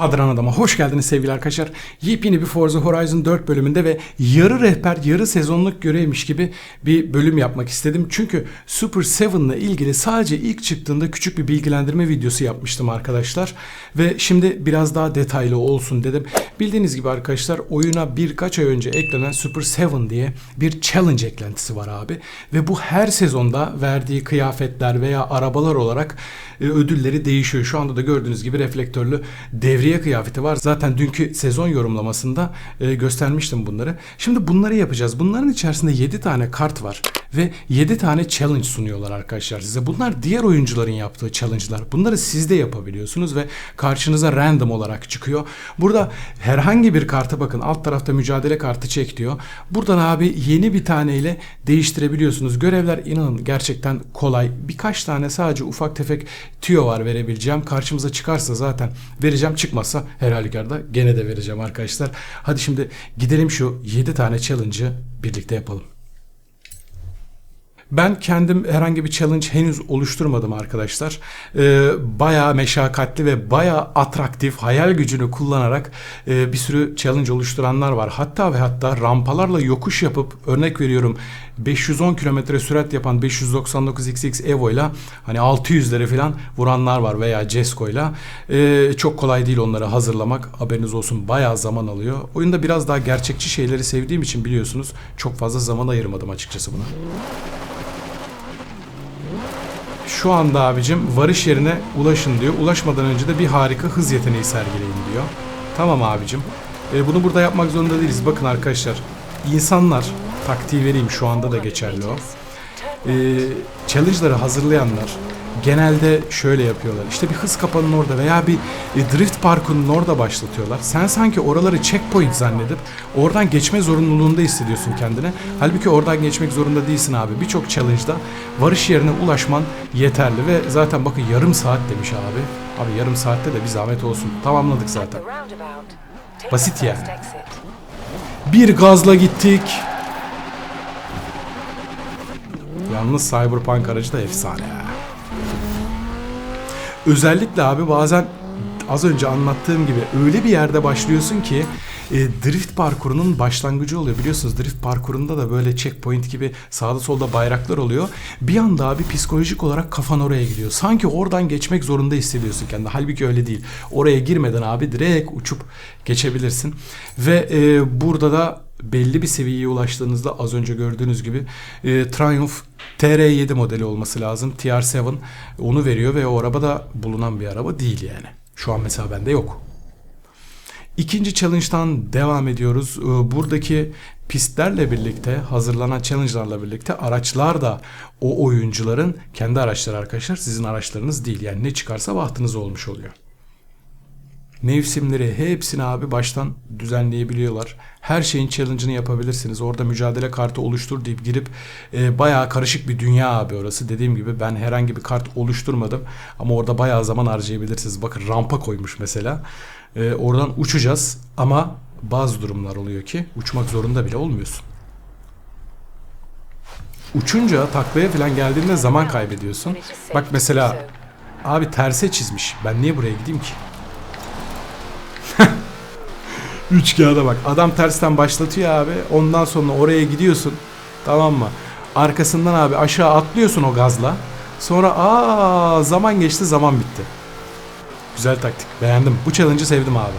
Kadran Adam'a hoş geldiniz sevgili arkadaşlar. Yepyeni bir Forza Horizon 4 bölümünde ve yarı rehber yarı sezonluk görevmiş gibi bir bölüm yapmak istedim. Çünkü Super 7 ile ilgili sadece ilk çıktığında küçük bir bilgilendirme videosu yapmıştım arkadaşlar. Ve şimdi biraz daha detaylı olsun dedim. Bildiğiniz gibi arkadaşlar oyuna birkaç ay önce eklenen Super 7 diye bir challenge eklentisi var abi. Ve bu her sezonda verdiği kıyafetler veya arabalar olarak e, ödülleri değişiyor. Şu anda da gördüğünüz gibi reflektörlü devriye kıyafeti var. Zaten dünkü sezon yorumlamasında e, göstermiştim bunları. Şimdi bunları yapacağız. Bunların içerisinde 7 tane kart var ve 7 tane challenge sunuyorlar arkadaşlar size. Bunlar diğer oyuncuların yaptığı challenge'lar. Bunları siz de yapabiliyorsunuz ve karşınıza random olarak çıkıyor. Burada herhangi bir karta bakın alt tarafta mücadele kartı çek diyor. Buradan abi yeni bir taneyle değiştirebiliyorsunuz. Görevler inanın gerçekten kolay. Birkaç tane sadece ufak tefek tüyo var verebileceğim. Karşımıza çıkarsa zaten vereceğim. Çıkmazsa her halükarda gene de vereceğim arkadaşlar. Hadi şimdi gidelim şu 7 tane challenge'ı birlikte yapalım. Ben kendim herhangi bir challenge henüz oluşturmadım arkadaşlar. Ee, bayağı meşakkatli ve bayağı atraktif hayal gücünü kullanarak e, bir sürü challenge oluşturanlar var. Hatta ve hatta rampalarla yokuş yapıp örnek veriyorum 510 kilometre sürat yapan 599 XX Evo ile hani 600'lere falan vuranlar var veya Cesko ile. Ee, çok kolay değil onları hazırlamak. Haberiniz olsun bayağı zaman alıyor. Oyunda biraz daha gerçekçi şeyleri sevdiğim için biliyorsunuz çok fazla zaman ayırmadım açıkçası buna. Şu anda abicim varış yerine ulaşın diyor. Ulaşmadan önce de bir harika hız yeteneği sergileyin diyor. Tamam abicim. E, bunu burada yapmak zorunda değiliz. Bakın arkadaşlar. insanlar taktiği vereyim şu anda da geçerli o. E, challenge'ları hazırlayanlar genelde şöyle yapıyorlar. İşte bir hız kapanın orada veya bir e, drift parkurunun orada başlatıyorlar. Sen sanki oraları checkpoint zannedip oradan geçme zorunluluğunda hissediyorsun kendine. Halbuki oradan geçmek zorunda değilsin abi. Birçok challenge'da varış yerine ulaşman yeterli ve zaten bakın yarım saat demiş abi. Abi yarım saatte de bir zahmet olsun. Tamamladık zaten. Basit yani. Bir gazla gittik. Yalnız Cyberpunk aracı da efsane ya. Özellikle abi bazen az önce anlattığım gibi öyle bir yerde başlıyorsun ki e, drift parkurunun başlangıcı oluyor. Biliyorsunuz drift parkurunda da böyle checkpoint gibi sağda solda bayraklar oluyor. Bir anda abi psikolojik olarak kafan oraya gidiyor. Sanki oradan geçmek zorunda hissediyorsun kendini. Halbuki öyle değil. Oraya girmeden abi direkt uçup geçebilirsin. Ve e, burada da belli bir seviyeye ulaştığınızda az önce gördüğünüz gibi e, Triumph TR7 modeli olması lazım. TR7 onu veriyor ve o araba da bulunan bir araba değil yani. Şu an mesela bende yok. İkinci challenge'dan devam ediyoruz. E, buradaki pistlerle birlikte hazırlanan challenge'larla birlikte araçlar da o oyuncuların kendi araçları arkadaşlar sizin araçlarınız değil. Yani ne çıkarsa bahtınız olmuş oluyor. Mevsimleri hepsini abi baştan düzenleyebiliyorlar. Her şeyin challenge'ını yapabilirsiniz. Orada mücadele kartı oluştur deyip girip e, bayağı karışık bir dünya abi orası. Dediğim gibi ben herhangi bir kart oluşturmadım. Ama orada bayağı zaman harcayabilirsiniz. Bakın rampa koymuş mesela. E, oradan uçacağız ama bazı durumlar oluyor ki uçmak zorunda bile olmuyorsun. Uçunca taklaya falan geldiğinde zaman kaybediyorsun. Bak mesela abi terse çizmiş. Ben niye buraya gideyim ki? Üç kağıda bak. Adam tersten başlatıyor abi. Ondan sonra oraya gidiyorsun. Tamam mı? Arkasından abi aşağı atlıyorsun o gazla. Sonra aa zaman geçti zaman bitti. Güzel taktik. Beğendim. Bu challenge'ı sevdim abi.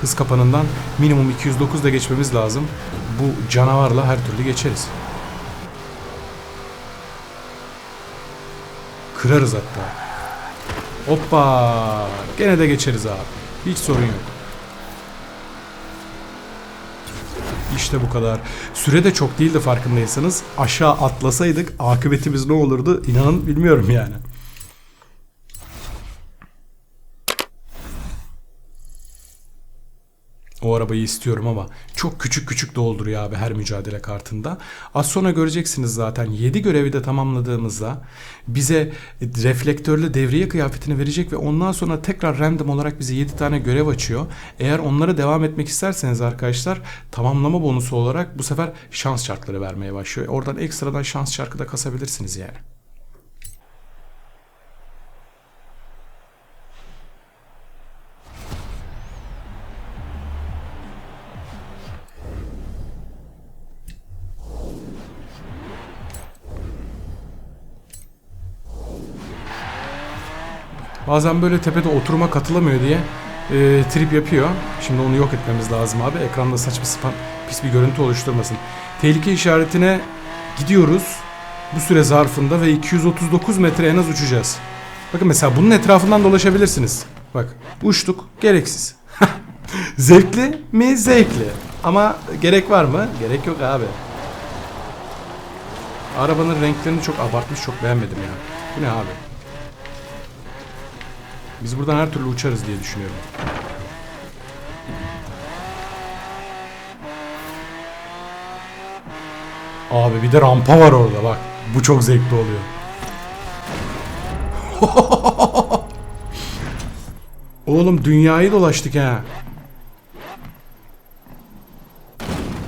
Hız kapanından minimum 209 da geçmemiz lazım. Bu canavarla her türlü geçeriz. Kırarız hatta. Hoppa. Gene de geçeriz abi. Hiç sorun yok. İşte bu kadar. Süre de çok değildi farkındaysanız. Aşağı atlasaydık akıbetimiz ne olurdu inanın bilmiyorum yani. O arabayı istiyorum ama çok küçük küçük dolduruyor abi her mücadele kartında. Az sonra göreceksiniz zaten 7 görevi de tamamladığımızda bize reflektörlü devriye kıyafetini verecek ve ondan sonra tekrar random olarak bize 7 tane görev açıyor. Eğer onlara devam etmek isterseniz arkadaşlar tamamlama bonusu olarak bu sefer şans şartları vermeye başlıyor. Oradan ekstradan şans şarkı da kasabilirsiniz yani. Bazen böyle tepede oturuma katılamıyor diye e, trip yapıyor. Şimdi onu yok etmemiz lazım abi. Ekranda saçma sapan pis bir görüntü oluşturmasın. Tehlike işaretine gidiyoruz. Bu süre zarfında ve 239 metre en az uçacağız. Bakın mesela bunun etrafından dolaşabilirsiniz. Bak uçtuk gereksiz. Zevkli mi? Zevkli. Ama gerek var mı? Gerek yok abi. Arabanın renklerini çok abartmış, çok beğenmedim ya. Bu ne abi? Biz buradan her türlü uçarız diye düşünüyorum. Abi bir de rampa var orada bak. Bu çok zevkli oluyor. Oğlum dünyayı dolaştık ha.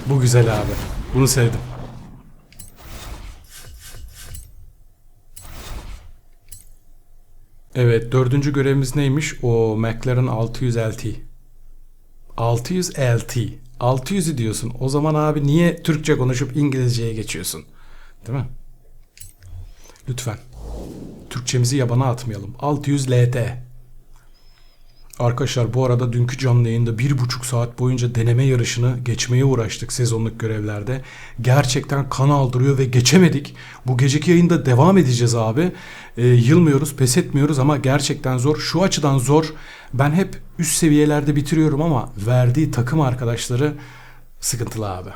Bu güzel abi. Bunu sevdim. Evet dördüncü görevimiz neymiş? O McLaren 600 LT. 600 LT. 600'ü diyorsun. O zaman abi niye Türkçe konuşup İngilizceye geçiyorsun? Değil mi? Lütfen. Türkçemizi yabana atmayalım. 600 LT. Arkadaşlar bu arada dünkü canlı yayında bir buçuk saat boyunca deneme yarışını geçmeye uğraştık sezonluk görevlerde. Gerçekten kan aldırıyor ve geçemedik. Bu geceki yayında devam edeceğiz abi. Ee, yılmıyoruz, pes etmiyoruz ama gerçekten zor. Şu açıdan zor. Ben hep üst seviyelerde bitiriyorum ama verdiği takım arkadaşları sıkıntılı abi.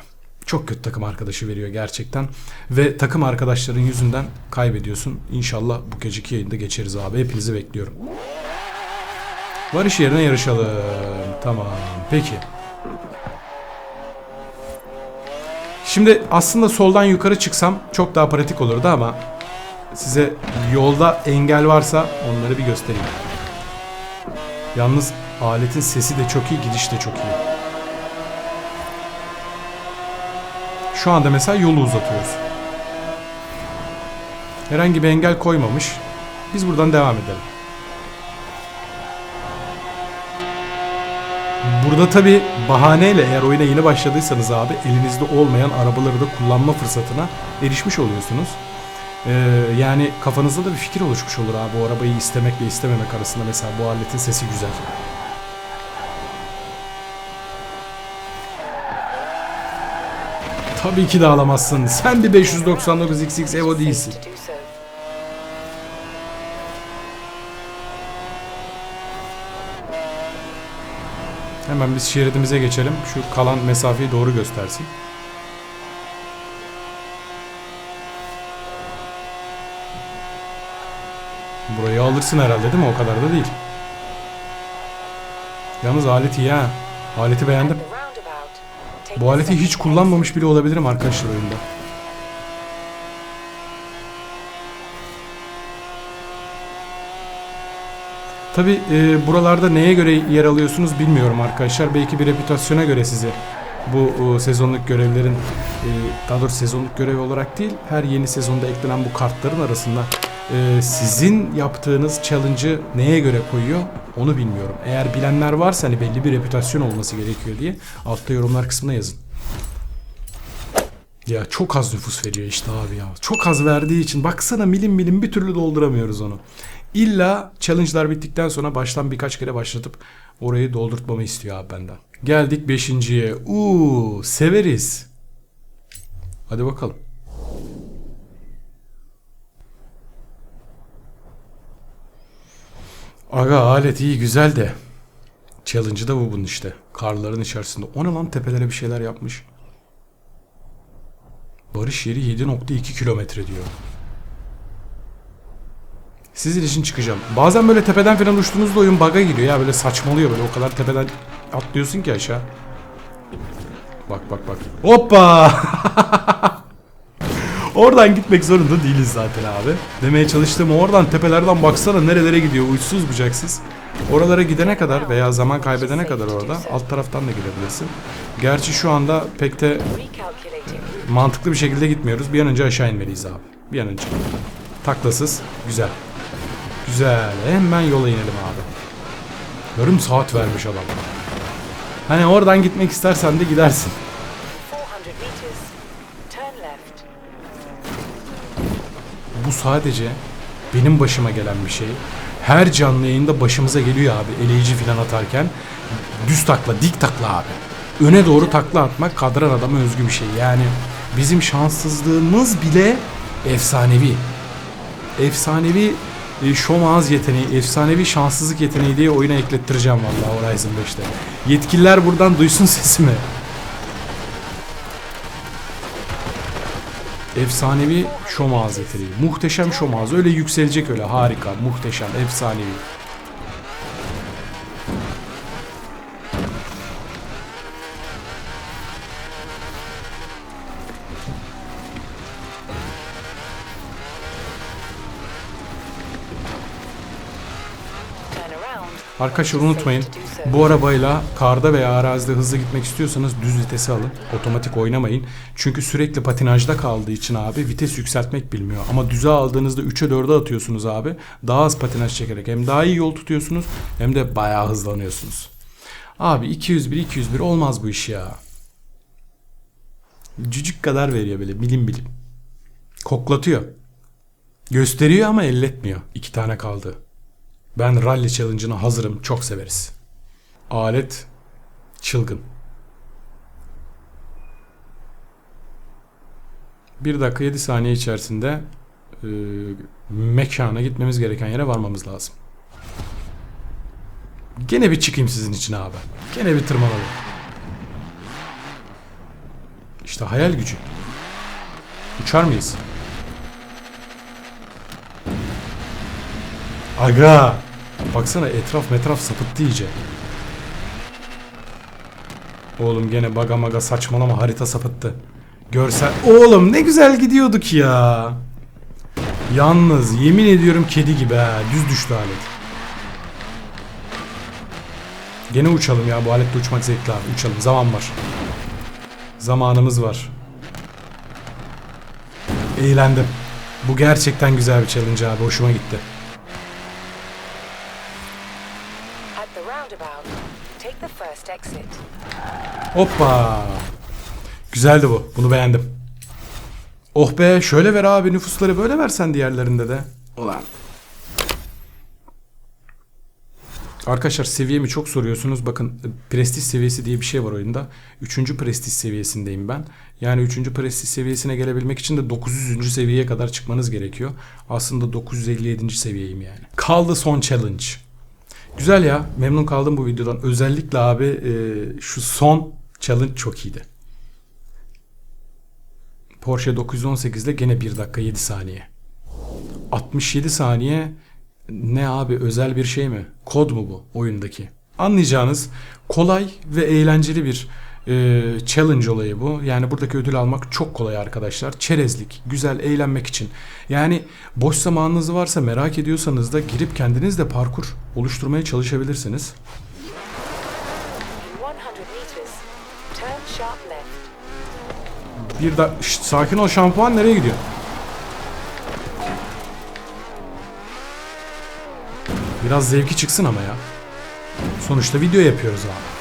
Çok kötü takım arkadaşı veriyor gerçekten. Ve takım arkadaşların yüzünden kaybediyorsun. İnşallah bu geceki yayında geçeriz abi. Hepinizi bekliyorum. Varış yerine yarışalım. Tamam. Peki. Şimdi aslında soldan yukarı çıksam çok daha pratik olurdu ama size yolda engel varsa onları bir göstereyim. Yalnız aletin sesi de çok iyi, gidiş de çok iyi. Şu anda mesela yolu uzatıyoruz. Herhangi bir engel koymamış. Biz buradan devam edelim. Burada tabi bahaneyle eğer oyuna yeni başladıysanız abi elinizde olmayan arabaları da kullanma fırsatına erişmiş oluyorsunuz. Ee, yani kafanızda da bir fikir oluşmuş olur abi bu arabayı istemekle istememek arasında mesela bu aletin sesi güzel. Tabii ki de alamazsın. Sen bir 599 XX Evo değilsin. Hemen biz şeridimize geçelim. Şu kalan mesafeyi doğru göstersin. Burayı alırsın herhalde değil mi? O kadar da değil. Yalnız alet iyi ha. Aleti beğendim. Bu aleti hiç kullanmamış bile olabilirim arkadaşlar oyunda. Tabi buralarda neye göre yer alıyorsunuz bilmiyorum arkadaşlar. Belki bir reputasyona göre sizi bu e, sezonluk görevlerin e, daha doğrusu sezonluk görev olarak değil her yeni sezonda eklenen bu kartların arasında e, sizin yaptığınız challenge'ı neye göre koyuyor onu bilmiyorum. Eğer bilenler varsa hani belli bir reputasyon olması gerekiyor diye altta yorumlar kısmına yazın. Ya çok az nüfus veriyor işte abi ya. Çok az verdiği için baksana milim milim bir türlü dolduramıyoruz onu. İlla challenge'lar bittikten sonra baştan birkaç kere başlatıp orayı doldurtmamı istiyor abi benden. Geldik beşinciye. Uuu severiz. Hadi bakalım. Aga alet iyi güzel de. Challenge'ı da bu bunun işte. Karların içerisinde. O ne lan tepelere bir şeyler yapmış. Barış yeri 7.2 kilometre diyor. Sizin için çıkacağım. Bazen böyle tepeden falan uçtuğunuzda oyun bug'a giriyor ya böyle saçmalıyor böyle o kadar tepeden atlıyorsun ki aşağı. Bak bak bak. Hoppa! oradan gitmek zorunda değiliz zaten abi. Demeye çalıştığım oradan tepelerden baksana nerelere gidiyor uçsuz bucaksız. Oralara gidene kadar veya zaman kaybedene kadar orada alt taraftan da gidebilirsin. Gerçi şu anda pek de mantıklı bir şekilde gitmiyoruz. Bir an önce aşağı inmeliyiz abi. Bir an önce. Taklasız. Güzel. Güzel. Hemen yola inelim abi. Yarım saat vermiş adam. Hani oradan gitmek istersen de gidersin. 400 meters. Turn left. Bu sadece benim başıma gelen bir şey. Her canlı yayında başımıza geliyor abi eleyici falan atarken. Düz takla, dik takla abi. Öne doğru takla atmak kadran adama özgü bir şey. Yani bizim şanssızlığımız bile efsanevi. Efsanevi e, şomaz yeteneği, efsanevi şanssızlık yeteneği diye oyuna eklettireceğim vallahi Horizon 5'te. Yetkililer buradan duysun sesimi. Efsanevi şomaz yeteneği. Muhteşem şomaz. Öyle yükselecek öyle. Harika, muhteşem, efsanevi. Arkadaşlar unutmayın. Bu arabayla karda veya arazide hızlı gitmek istiyorsanız düz vitesi alın. Otomatik oynamayın. Çünkü sürekli patinajda kaldığı için abi vites yükseltmek bilmiyor. Ama düze aldığınızda 3'e 4'e atıyorsunuz abi. Daha az patinaj çekerek hem daha iyi yol tutuyorsunuz hem de bayağı hızlanıyorsunuz. Abi 201 201 olmaz bu iş ya. Cücük kadar veriyor böyle bilim bilim. Koklatıyor. Gösteriyor ama elletmiyor. İki tane kaldı. Ben Rally Challenge'ına hazırım. Çok severiz. Alet çılgın. 1 dakika 7 saniye içerisinde e, mekana gitmemiz gereken yere varmamız lazım. Gene bir çıkayım sizin için abi. Gene bir tırmanalım. İşte hayal gücü. Uçar mıyız? Aga! Baksana etraf metraf sapıttı iyice. Oğlum gene baga maga saçmalama harita sapıttı. Görsel... Oğlum ne güzel gidiyorduk ya. Yalnız yemin ediyorum kedi gibi ha. Düz düştü alet. Gene uçalım ya. Bu aletle uçmak zevkli abi. Uçalım. Zaman var. Zamanımız var. Eğlendim. Bu gerçekten güzel bir challenge abi. Hoşuma gitti. At the roundabout, take the first exit. Hoppa. Güzeldi bu. Bunu beğendim. Oh be şöyle ver abi nüfusları böyle versen diğerlerinde de. Ulan. Arkadaşlar seviyemi çok soruyorsunuz. Bakın prestij seviyesi diye bir şey var oyunda. Üçüncü prestij seviyesindeyim ben. Yani üçüncü prestij seviyesine gelebilmek için de 900. seviyeye kadar çıkmanız gerekiyor. Aslında 957. seviyeyim yani. Kaldı son challenge. Güzel ya. Memnun kaldım bu videodan. Özellikle abi e, şu son challenge çok iyiydi. Porsche 918'de gene 1 dakika 7 saniye. 67 saniye ne abi özel bir şey mi? Kod mu bu oyundaki? Anlayacağınız kolay ve eğlenceli bir e, challenge olayı bu. Yani buradaki ödül almak çok kolay arkadaşlar. Çerezlik, güzel eğlenmek için. Yani boş zamanınız varsa merak ediyorsanız da girip kendiniz de parkur oluşturmaya çalışabilirsiniz. In 100 meters, turn sharp left. Bir da Şşt, sakin ol şampuan nereye gidiyor? Biraz zevki çıksın ama ya. Sonuçta video yapıyoruz abi.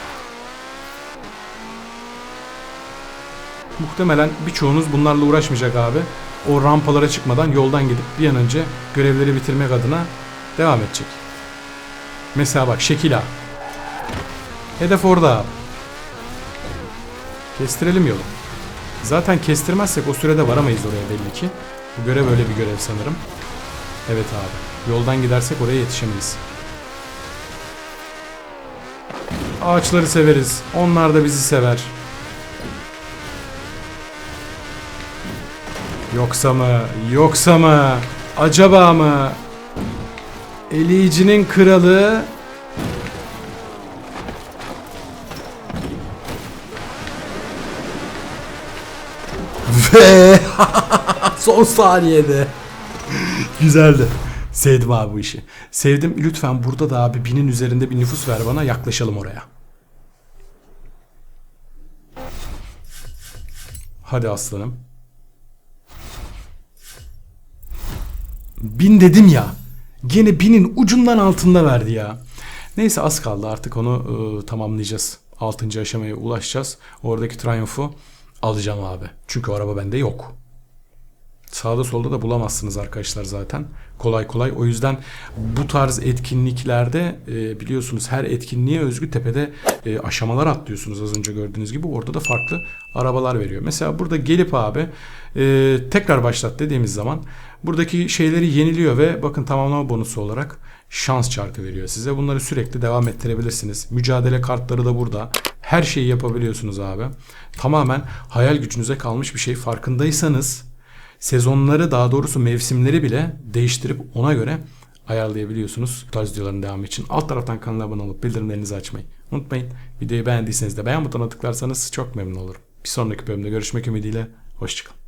Muhtemelen birçoğunuz bunlarla uğraşmayacak abi. O rampalara çıkmadan yoldan gidip bir an önce görevleri bitirmek adına devam edecek. Mesela bak şekil A. Hedef orada abi. Kestirelim yolu. Zaten kestirmezsek o sürede varamayız oraya belli ki. Bu görev öyle bir görev sanırım. Evet abi. Yoldan gidersek oraya yetişemeyiz. Ağaçları severiz. Onlar da bizi sever. Yoksa mı? Yoksa mı? Acaba mı? Eleyicinin kralı Ve son saniyede. Güzeldi. Sevdim abi bu işi. Sevdim. Lütfen burada da abi binin üzerinde bir nüfus ver bana yaklaşalım oraya. Hadi aslanım. Bin dedim ya. Gene binin ucundan altında verdi ya. Neyse az kaldı artık onu e, tamamlayacağız. 6. aşamaya ulaşacağız. Oradaki Triumph'u alacağım abi. Çünkü araba bende yok. Sağda solda da bulamazsınız arkadaşlar zaten. Kolay kolay. O yüzden bu tarz etkinliklerde e, biliyorsunuz her etkinliğe özgü tepede e, aşamalar atlıyorsunuz az önce gördüğünüz gibi. Orada da farklı arabalar veriyor. Mesela burada gelip abi e, tekrar başlat dediğimiz zaman buradaki şeyleri yeniliyor ve bakın tamamlama bonusu olarak şans çarkı veriyor size. Bunları sürekli devam ettirebilirsiniz. Mücadele kartları da burada. Her şeyi yapabiliyorsunuz abi. Tamamen hayal gücünüze kalmış bir şey. Farkındaysanız sezonları daha doğrusu mevsimleri bile değiştirip ona göre ayarlayabiliyorsunuz. Bu tarz videoların devamı için alt taraftan kanala abone olup bildirimlerinizi açmayı unutmayın. Videoyu beğendiyseniz de beğen butonuna tıklarsanız çok memnun olurum. Bir sonraki bölümde görüşmek ümidiyle. Hoşçakalın.